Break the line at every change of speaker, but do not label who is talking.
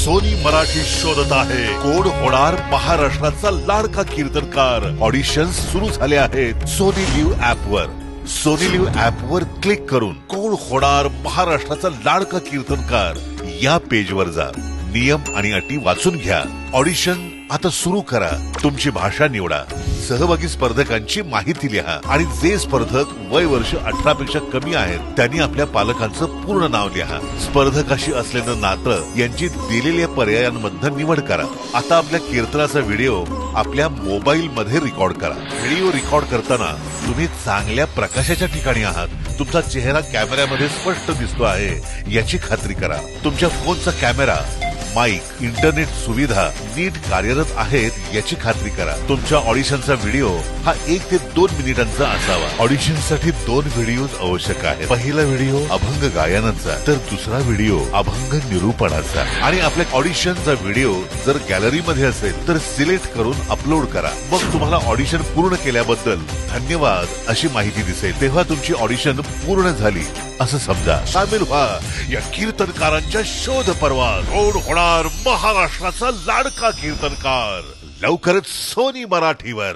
Sony Marathi शोधत आहे. कोण होणार महाराष्ट्राचा लाडका कीर्तनकार? ऑडिशन सुरू झाले आहेत सोनी लिव्ह ऍप वर. सोनी लिव्ह ऍप वर क्लिक करून कोण होणार महाराष्ट्राचा लाडका कीर्तनकार? या पेज वर जा. नियम आणि अटी वाचून घ्या. ऑडिशन आता सुरू करा. तुमची भाषा निवडा. सहभागी स्पर्धकांची माहिती लिहा. आणि जे स्पर्धक वय वर्ष अठरा पेक्षा कमी आहेत त्यांनी आपल्या पालकांचं पूर्ण नाव लिहा. स्पर्धकाशी असलेलं नातं यांची दिलेल्या पर्यायांमध्ये निवड करा. आता आपल्या कीर्तनाचा व्हिडिओ आपल्या मोबाईल मध्ये रेकॉर्ड करा. व्हिडिओ रेकॉर्ड करताना तुम्ही चांगल्या प्रकाशाच्या ठिकाणी आहात. तुमचा चेहरा कॅमेऱ्यामध्ये स्पष्ट दिसतो आहे याची खात्री करा. तुमच्या फोनचा कॅमेरा माईक इंटरनेट सुविधा नीट कार्यरत आहेत याची खात्री करा. तुमच्या ऑडिशनचा व्हिडिओ हा एक ते दोन मिनिटांचा असावा. ऑडिशनसाठी दोन व्हिडिओ आवश्यक आहेत. पहिला व्हिडिओ अभंग गायनाचा तर दुसरा व्हिडिओ अभंग निरूपणाचा. आणि आपल्या ऑडिशनचा व्हिडिओ जर गॅलरी मध्ये असेल तर सिलेक्ट करून अपलोड करा. मग तुम्हाला ऑडिशन पूर्ण केल्याबद्दल धन्यवाद अशी माहिती दिसेल. तेव्हा तुमची ऑडिशन पूर्ण झाली असं समजा. सामील व्हा. या कीर्तनकारांच्या शोध परवा रोड होणार महाराष्ट्राचा लाडका कीर्तनकार. लवकरच सोनी मराठीवर.